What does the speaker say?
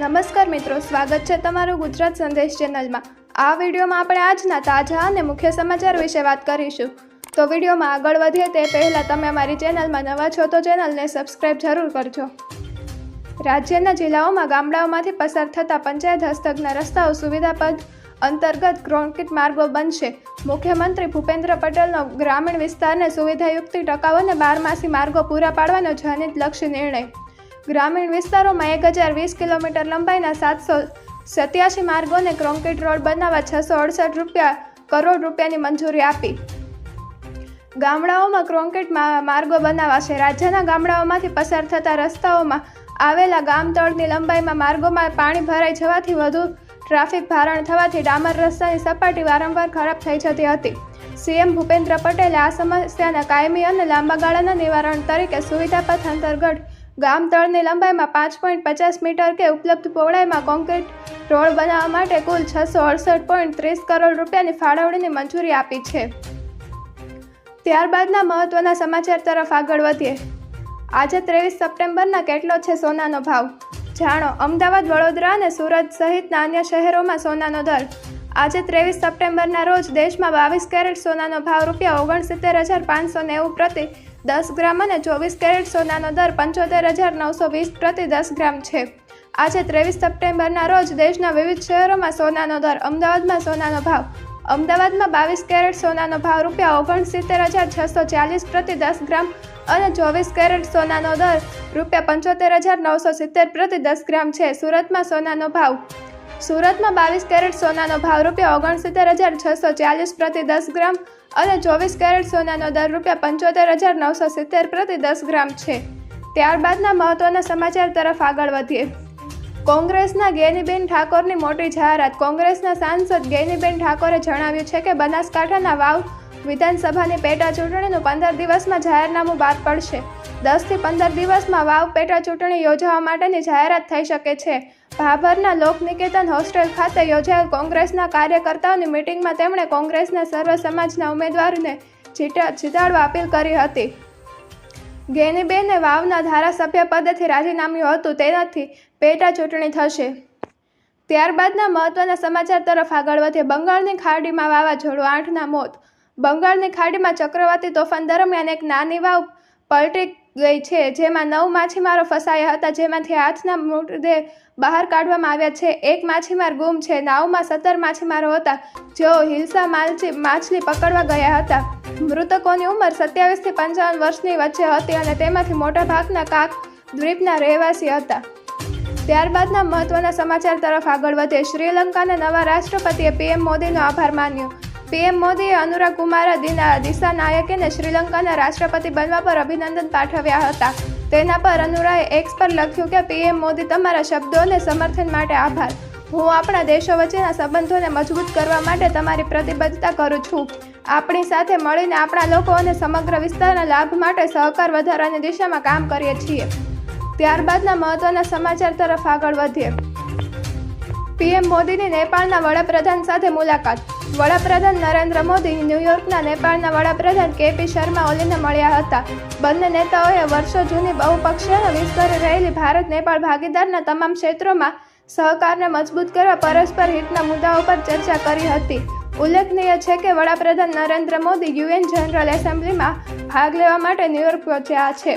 નમસ્કાર મિત્રો, સ્વાગત છે તમારું ગુજરાત સંદેશ ચેનલમાં. આ વિડીયોમાં આપણે આજના તાજા અને મુખ્ય સમાચાર વિશે વાત કરીશું. તો વિડીયોમાં આગળ વધીએ તે પહેલાં તમે અમારી ચેનલમાં નવા છો તો ચેનલને સબસ્ક્રાઇબ જરૂર કરજો. રાજ્યના જિલ્લાઓમાં ગામડાઓમાંથી પસાર થતા પંચાયત હસ્તકના રસ્તાઓ સુવિધાપદ અંતર્ગત કોન્ક્રીટ માર્ગો બનશે. મુખ્યમંત્રી ભૂપેન્દ્ર પટેલનો ગ્રામીણ વિસ્તારને સુવિધાયુક્ત ટકાઉ અને બારમાસી માર્ગો પૂરા પાડવાનો જનિત લક્ષ્ય નિર્ણય. ગ્રામીણ વિસ્તારોમાં એક હજાર વીસ કિલોમીટર લંબાઈના સાતસો સત્યાસી માર્ગોને કોન્ક્રીટ રોડ બનાવવા છસો અડસઠ રૂપિયા કરોડ રૂપિયાની મંજૂરી આપી. ગામડાઓમાં કોન્ક્રીટ માર્ગો બનાવાશે. રાજ્યના ગામડાઓમાંથી પસાર થતા રસ્તાઓમાં આવેલા ગામતળની લંબાઈમાં માર્ગોમાં પાણી ભરાઈ જવાથી વધુ ટ્રાફિક ભારણ થવાથી ડામર રસ્તાની સપાટી વારંવાર ખરાબ થઈ જતી હતી. સીએમ ભૂપેન્દ્ર પટેલે આ સમસ્યાના કાયમી અને લાંબા ગાળાના નિવારણ તરીકે સુવિધા પથ અંતર્ગત ગામતળની લંબાઈમાં પાંચ પોઈન્ટ પચાસ મીટર કે ઉપલબ્ધ પહોળાઈમાં કોન્ક્રીટ રોડ બનાવવા માટે કુલ છસો અડસઠ પોઈન્ટ ત્રીસ કરોડ રૂપિયાની ફાળવણીની મંજૂરી આપી છે. ત્યારબાદના મહત્વના સમાચાર તરફ આગળ વધીએ. આજે ત્રેવીસ સપ્ટેમ્બરના કેટલો છે સોનાનો ભાવ? જાણો, અમદાવાદ, વડોદરા અને સુરત સહિતના અન્ય શહેરોમાં સોનાનો દર. આજે ત્રેવીસ સપ્ટેમ્બરના રોજ દેશમાં બાવીસ કેરેટ સોનાનો ભાવ રૂપિયા ઓગણસિત્તેર હજાર પાંચસો નેવું પ્રતિ દસ ગ્રામ અને ચોવીસ કેરેટ સોનાનો દર પંચોતેર હજાર નવસો વીસ પ્રતિ દસ ગ્રામ છે. આજે ત્રેવીસ સપ્ટેમ્બરના રોજ દેશના વિવિધ શહેરોમાં સોનાનો દર અમદાવાદમાં સોનાનો ભાવ, અમદાવાદમાં બાવીસ કેરેટ સોનાનો ભાવ રૂપિયા ઓગણસિત્તેર હજાર છસો ચાલીસ પ્રતિ દસ ગ્રામ અને ચોવીસ કેરેટ સોનાનો દર રૂપિયા પંચોતેર હજાર નવસો સિત્તેર પ્રતિ દસ ગ્રામ છે. સુરતમાં સોનાનો ભાવ સુરતમાં બાવીસ કેરેટ સોનાનો ભાવ રૂપિયા ઓગણસિત્તેર હજાર છસો ચાલીસ પ્રતિ દસ ગ્રામ અને ચોવીસ કેરેટ સોનાનો દર રૂપિયા પંચોતેર હજાર નવસો સિત્તેર પ્રતિ દસ ગ્રામ છે. ત્યારબાદના મહત્વના સમાચાર તરફ આગળ વધીએ. કોંગ્રેસના ગેનીબેન ઠાકોરની મોટી જાહેરાત. કોંગ્રેસના સાંસદ ગેનીબેન ઠાકોરે જણાવ્યું છે કે બનાસકાંઠાના વાવ વિધાનસભાની પેટા ચૂંટણીનું પંદર દિવસમાં જાહેરનામું બહાર પડશે. દસથી પંદર દિવસમાં વાવ પેટા ચૂંટણી યોજવા માટેની જાહેરાત થઈ શકે છે. ભાભરના લોકનિકેતન હોસ્ટેલ ખાતે યોજાયેલ કોંગ્રેસના કાર્યકર્તાઓની મિટિંગમાં તેમણે કોંગ્રેસના સર્વ સમાજના ઉમેદવારને જીતા જીતાડવા અપીલ કરી હતી. ગેનીબેને વાવના ધારાસભ્ય પદેથી રાજીનામ્યું હતું, તેનાથી પેટા ચૂંટણી થશે. ત્યારબાદના મહત્વના સમાચાર તરફ આગળ વધીએ. બંગાળની ખાડીમાં વાવાઝોડું, આઠના મોત. બંગાળની ખાડીમાં ચક્રવાતી તોફાન દરમિયાન એક નાની વાવ પલટી ગઈ છે. જેમાં નવ માછીમારો ફસાયા હતા, જેમાંથી આઠના મૃતદેહ બહાર કાઢવામાં આવ્યા છે. એક માછીમાર ગુમ છે. નાવમાં સત્તર માછીમારો હતા, જેઓ હિલસા માલચી, માછલી પકડવા ગયા હતા. મૃતકોની ઉંમર સત્યાવીસથી પંચાવન વર્ષની વચ્ચે હતી અને તેમાંથી મોટાભાગના કાક દ્વીપના રહેવાસી હતા. ત્યારબાદના મહત્વના સમાચાર તરફ આગળ વધે. શ્રીલંકાના નવા રાષ્ટ્રપતિએ પીએમ મોદીનો આભાર માન્યો. પીએમ મોદીએ અનુરાગ કુમાર દિશા નાયકેને શ્રીલંકાના રાષ્ટ્રપતિ બનવા પર અભિનંદન પાઠવ્યા હતા. તેના પર અનુરાએ એક્સ પર લખ્યું કે, પીએમ મોદી, તમારા શબ્દોને સમર્થન માટે આભાર. હું આપણા દેશો વચ્ચેના સંબંધોને મજબૂત કરવા માટે તમારી પ્રતિબદ્ધતા કરું છું. આપણી સાથે મળીને આપણા લોકો અને સમગ્ર વિસ્તારના લાભ માટે સહકાર વધારવાની દિશામાં કામ કરીએ છીએ. ત્યારબાદના મહત્વના સમાચાર તરફ આગળ વધીએ. પીએમ મોદીની નેપાળના વડાપ્રધાન સાથે મુલાકાત. વડાપ્રધાન નરેન્દ્ર મોદી ન્યૂયોર્કના નેપાળના વડાપ્રધાન કેપી શર્મા ઓલીને મળ્યા હતા. બંને નેતાઓએ વર્ષો જૂની બહુપક્ષીય વિસ્તરી રહેલી ભારત નેપાળ ભાગીદારના તમામ ક્ષેત્રોમાં સહકારને મજબૂત કરવા પરસ્પર હિતના મુદ્દાઓ પર ચર્ચા કરી હતી. ઉલ્લેખનીય છે કે વડાપ્રધાન નરેન્દ્ર મોદી યુએન જનરલ એસેમ્બલીમાં ભાગ લેવા માટે ન્યૂયોર્ક પહોંચ્યા છે.